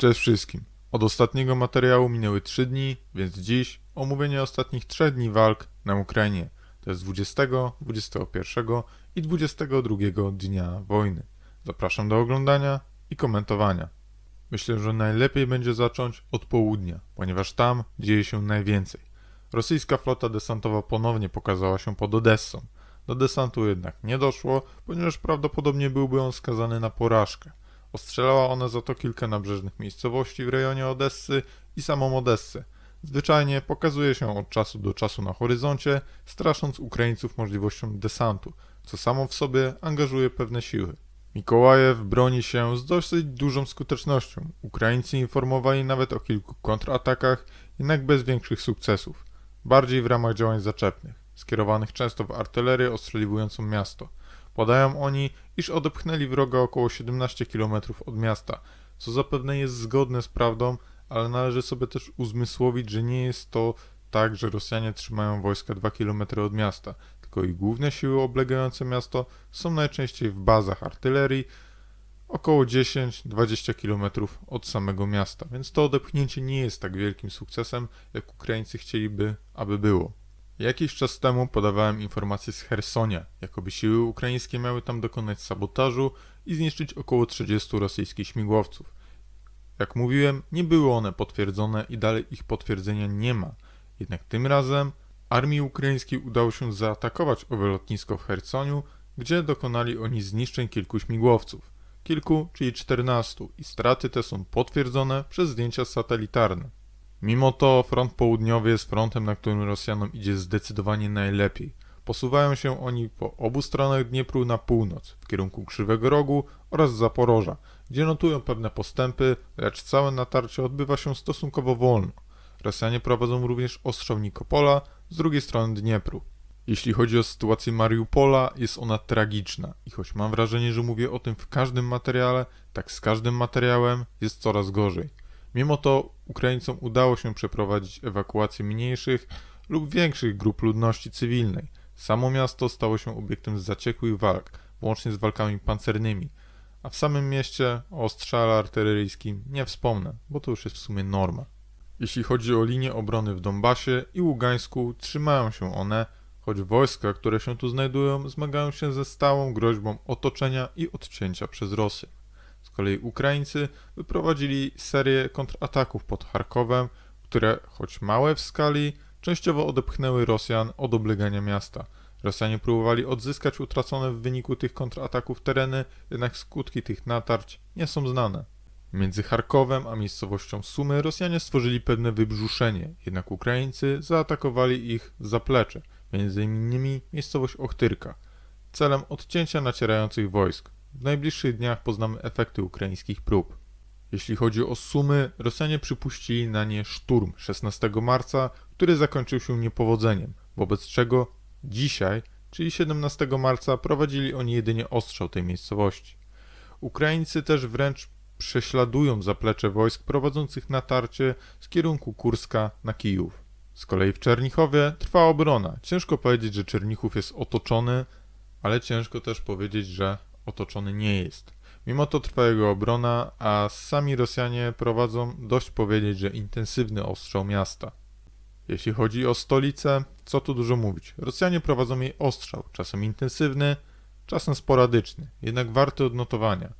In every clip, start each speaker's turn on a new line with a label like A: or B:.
A: Cześć wszystkim. Od ostatniego materiału minęły 3 dni, więc dziś omówienie ostatnich 3 dni walk na Ukrainie. To jest 20, 21 i 22 dnia wojny. Zapraszam do oglądania i komentowania. Myślę, że najlepiej będzie zacząć od południa, ponieważ tam dzieje się najwięcej. Rosyjska flota desantowa ponownie pokazała się pod Odessą. Do desantu jednak nie doszło, ponieważ prawdopodobnie byłby on skazany na porażkę. Ostrzelała ona za to kilka nabrzeżnych miejscowości w rejonie Odessy i samą Odessę. Zwyczajnie pokazuje się od czasu do czasu na horyzoncie, strasząc Ukraińców możliwością desantu, co samo w sobie angażuje pewne siły. Mikołajew broni się z dosyć dużą skutecznością. Ukraińcy informowali nawet o kilku kontratakach, jednak bez większych sukcesów. Bardziej w ramach działań zaczepnych, skierowanych często w artylerię ostrzeliwującą miasto. Podają oni, iż odepchnęli wroga około 17 km od miasta, co zapewne jest zgodne z prawdą, ale należy sobie też uzmysłowić, że nie jest to tak, że Rosjanie trzymają wojska 2 km od miasta, tylko ich główne siły oblegające miasto są najczęściej w bazach artylerii, około 10-20 km od samego miasta, więc to odepchnięcie nie jest tak wielkim sukcesem, jak Ukraińcy chcieliby, aby było. Jakiś czas temu podawałem informacje z Hersonia, jakoby siły ukraińskie miały tam dokonać sabotażu i zniszczyć około 30 rosyjskich śmigłowców. Jak mówiłem, nie były one potwierdzone i dalej ich potwierdzenia nie ma. Jednak tym razem armii ukraińskiej udało się zaatakować owe lotnisko w Hersoniu, gdzie dokonali oni zniszczeń kilku śmigłowców. Kilku, czyli 14 i straty te są potwierdzone przez zdjęcia satelitarne. Mimo to front południowy jest frontem, na którym Rosjanom idzie zdecydowanie najlepiej. Posuwają się oni po obu stronach Dniepru na północ, w kierunku Krzywego Rogu oraz Zaporoża, gdzie notują pewne postępy, lecz całe natarcie odbywa się stosunkowo wolno. Rosjanie prowadzą również ostrzał Nikopola z drugiej strony Dniepru. Jeśli chodzi o sytuację Mariupola, jest ona tragiczna i choć mam wrażenie, że mówię o tym w każdym materiale, tak z każdym materiałem jest coraz gorzej. Mimo to Ukraińcom udało się przeprowadzić ewakuację mniejszych lub większych grup ludności cywilnej. Samo miasto stało się obiektem zaciekłych walk, łącznie z walkami pancernymi, a w samym mieście o ostrzale artyleryjskim nie wspomnę, bo to już jest w sumie norma. Jeśli chodzi o linię obrony w Donbasie i Ługańsku, trzymają się one, choć wojska, które się tu znajdują, zmagają się ze stałą groźbą otoczenia i odcięcia przez Rosję. Kolei Ukraińcy wyprowadzili serię kontrataków pod Charkowem, które, choć małe w skali, częściowo odepchnęły Rosjan od oblegania miasta. Rosjanie próbowali odzyskać utracone w wyniku tych kontrataków tereny, jednak skutki tych natarć nie są znane. Między Charkowem a miejscowością Sumy Rosjanie stworzyli pewne wybrzuszenie, jednak Ukraińcy zaatakowali ich zaplecze, między innymi miejscowość Ochtyrka, celem odcięcia nacierających wojsk. W najbliższych dniach poznamy efekty ukraińskich prób. Jeśli chodzi o Sumy, Rosjanie przypuścili na nie szturm 16 marca, który zakończył się niepowodzeniem, wobec czego dzisiaj, czyli 17 marca, prowadzili oni jedynie ostrzał tej miejscowości. Ukraińcy też wręcz prześladują zaplecze wojsk prowadzących natarcie z kierunku Kurska na Kijów. Z kolei w Czernichowie trwa obrona. Ciężko powiedzieć, że Czernichów jest otoczony, ale ciężko też powiedzieć, że otoczony nie jest. Mimo to trwa jego obrona, a sami Rosjanie prowadzą dość powiedzieć, że intensywny ostrzał miasta. Jeśli chodzi o stolicę, co tu dużo mówić. Rosjanie prowadzą jej ostrzał, czasem intensywny, czasem sporadyczny, jednak warty odnotowania.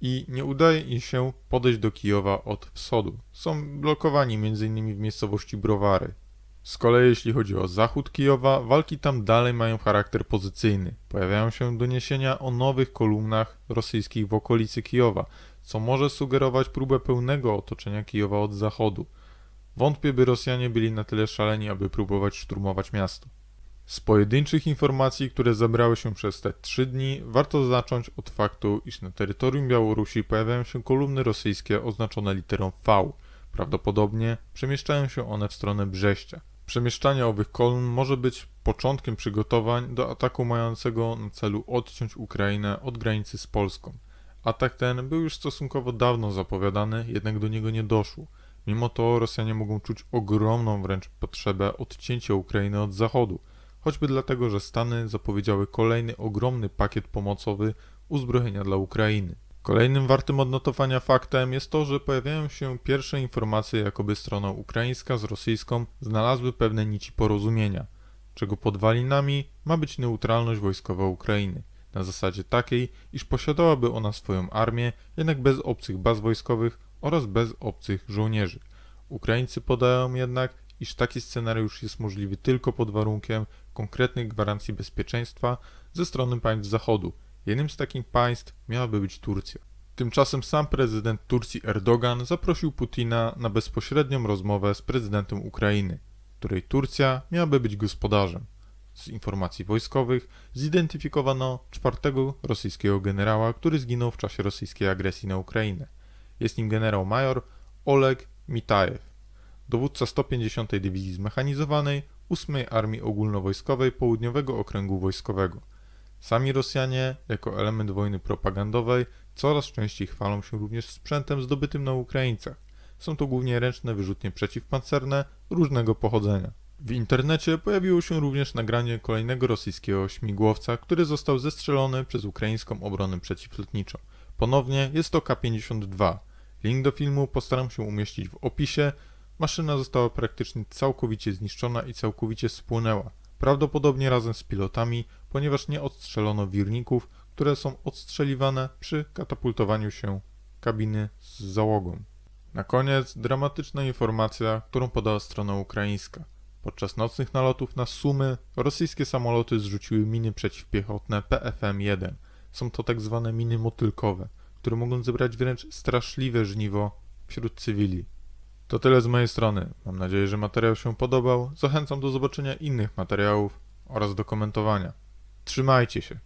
A: I nie udaje im się podejść do Kijowa od wschodu. Są blokowani m.in. w miejscowości Browary. Z kolei jeśli chodzi o zachód Kijowa, walki tam dalej mają charakter pozycyjny. Pojawiają się doniesienia o nowych kolumnach rosyjskich w okolicy Kijowa, co może sugerować próbę pełnego otoczenia Kijowa od zachodu. Wątpię, by Rosjanie byli na tyle szaleni, aby próbować szturmować miasto. Z pojedynczych informacji, które zebrały się przez te trzy dni, warto zacząć od faktu, iż na terytorium Białorusi pojawiają się kolumny rosyjskie oznaczone literą V. Prawdopodobnie przemieszczają się one w stronę Brześcia. Przemieszczanie owych kolumn może być początkiem przygotowań do ataku mającego na celu odciąć Ukrainę od granicy z Polską. Atak ten był już stosunkowo dawno zapowiadany, jednak do niego nie doszło. Mimo to Rosjanie mogą czuć ogromną wręcz potrzebę odcięcia Ukrainy od zachodu, choćby dlatego, że Stany zapowiedziały kolejny ogromny pakiet pomocowy uzbrojenia dla Ukrainy. Kolejnym wartym odnotowania faktem jest to, że pojawiają się pierwsze informacje, jakoby strona ukraińska z rosyjską znalazły pewne nici porozumienia, czego podwalinami ma być neutralność wojskowa Ukrainy, na zasadzie takiej, iż posiadałaby ona swoją armię, jednak bez obcych baz wojskowych oraz bez obcych żołnierzy. Ukraińcy podają jednak, iż taki scenariusz jest możliwy tylko pod warunkiem konkretnych gwarancji bezpieczeństwa ze strony państw Zachodu. Jednym z takich państw miałaby być Turcja. Tymczasem sam prezydent Turcji Erdogan zaprosił Putina na bezpośrednią rozmowę z prezydentem Ukrainy, której Turcja miałaby być gospodarzem. Z informacji wojskowych zidentyfikowano czwartego rosyjskiego generała, który zginął w czasie rosyjskiej agresji na Ukrainę. Jest nim generał major Oleg Mitajew, dowódca 150. Dywizji Zmechanizowanej 8 Armii Ogólnowojskowej Południowego Okręgu Wojskowego. Sami Rosjanie, jako element wojny propagandowej, coraz częściej chwalą się również sprzętem zdobytym na Ukraińcach. Są to głównie ręczne wyrzutnie przeciwpancerne różnego pochodzenia. W internecie pojawiło się również nagranie kolejnego rosyjskiego śmigłowca, który został zestrzelony przez ukraińską obronę przeciwlotniczą. Ponownie jest to K-52. Link do filmu postaram się umieścić w opisie. Maszyna została praktycznie całkowicie zniszczona i całkowicie spłonęła. Prawdopodobnie razem z pilotami, ponieważ nie odstrzelono wirników, które są odstrzeliwane przy katapultowaniu się kabiny z załogą. Na koniec dramatyczna informacja, którą podała strona ukraińska. Podczas nocnych nalotów na Sumy rosyjskie samoloty zrzuciły miny przeciwpiechotne PFM-1. Są to tak zwane miny motylkowe, które mogą zebrać wręcz straszliwe żniwo wśród cywili. To tyle z mojej strony. Mam nadzieję, że materiał się podobał. Zachęcam do zobaczenia innych materiałów oraz do komentowania. Trzymajcie się.